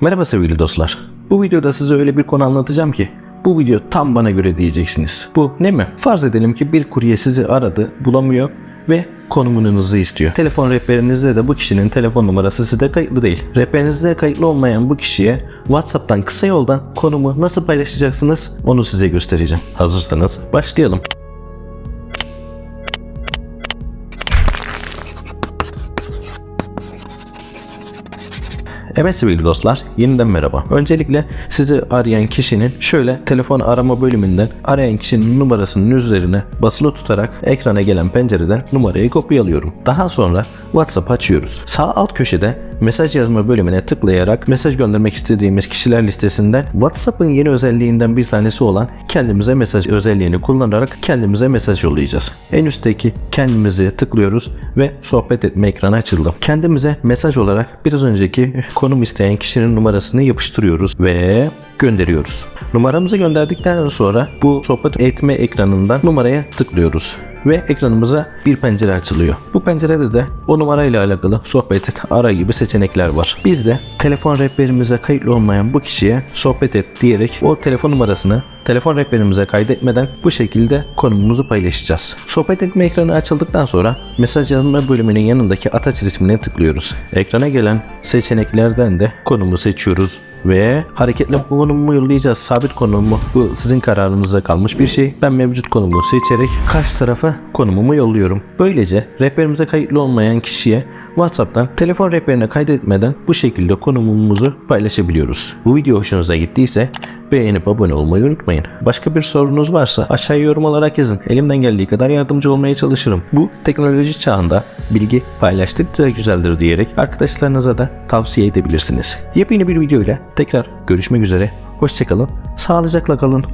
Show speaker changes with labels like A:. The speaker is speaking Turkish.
A: Merhaba sevgili dostlar. Bu videoda size öyle bir konu anlatacağım ki bu video tam bana göre diyeceksiniz. Bu ne mi? Farz edelim ki bir kurye sizi aradı, bulamıyor ve konumunuzu istiyor. Telefon rehberinizde de bu kişinin telefon numarası sizde kayıtlı değil. Rehberinizde kayıtlı olmayan bu kişiye WhatsApp'tan kısa yoldan konumu nasıl paylaşacaksınız onu size göstereceğim. Hazırsanız başlayalım. Evet sevgili dostlar, yeniden merhaba. Öncelikle sizi arayan kişinin şöyle telefon arama bölümünden arayan kişinin numarasının üzerine basılı tutarak ekrana gelen pencereden numarayı kopyalıyorum. Daha sonra WhatsApp açıyoruz. Sağ alt köşede mesaj yazma bölümüne tıklayarak mesaj göndermek istediğimiz kişiler listesinden WhatsApp'ın yeni özelliğinden bir tanesi olan kendimize mesaj özelliğini kullanarak kendimize mesaj yollayacağız. En üstteki kendimizi tıklıyoruz ve sohbet etme ekranı açıldı. Kendimize mesaj olarak biraz önceki konum isteyen kişinin numarasını yapıştırıyoruz ve gönderiyoruz. Numaramızı gönderdikten sonra bu sohbet etme ekranından numaraya tıklıyoruz ve ekranımıza bir pencere açılıyor. Bu pencerede de o numarayla alakalı sohbet et, ara gibi seçenekler var. Biz de telefon rehberimize kayıtlı olmayan bu kişiye sohbet et diyerek o telefon numarasını telefon rehberimize kaydetmeden bu şekilde konumumuzu paylaşacağız. Sohbet etme ekranı açıldıktan sonra mesaj yazma bölümünün yanındaki ataç resmine tıklıyoruz. Ekrana gelen seçeneklerden de konumu seçiyoruz ve hareketli konumu yollayacağız. Sabit konum mu? Bu sizin kararınıza kalmış bir şey. Ben mevcut konumu seçerek karşı tarafa konumumu yolluyorum. Böylece rehberimize kayıtlı olmayan kişiye WhatsApp'tan telefon rehberine kaydetmeden bu şekilde konumumuzu paylaşabiliyoruz. Bu video hoşunuza gittiyse beğenip abone olmayı unutmayın. Başka bir sorunuz varsa aşağıya yorum olarak yazın. Elimden geldiği kadar yardımcı olmaya çalışırım. Bu teknoloji çağında bilgi paylaştıkça güzeldir diyerek arkadaşlarınıza da tavsiye edebilirsiniz. Yepyeni bir video ile tekrar görüşmek üzere. Hoşçakalın, sağlıcakla kalın.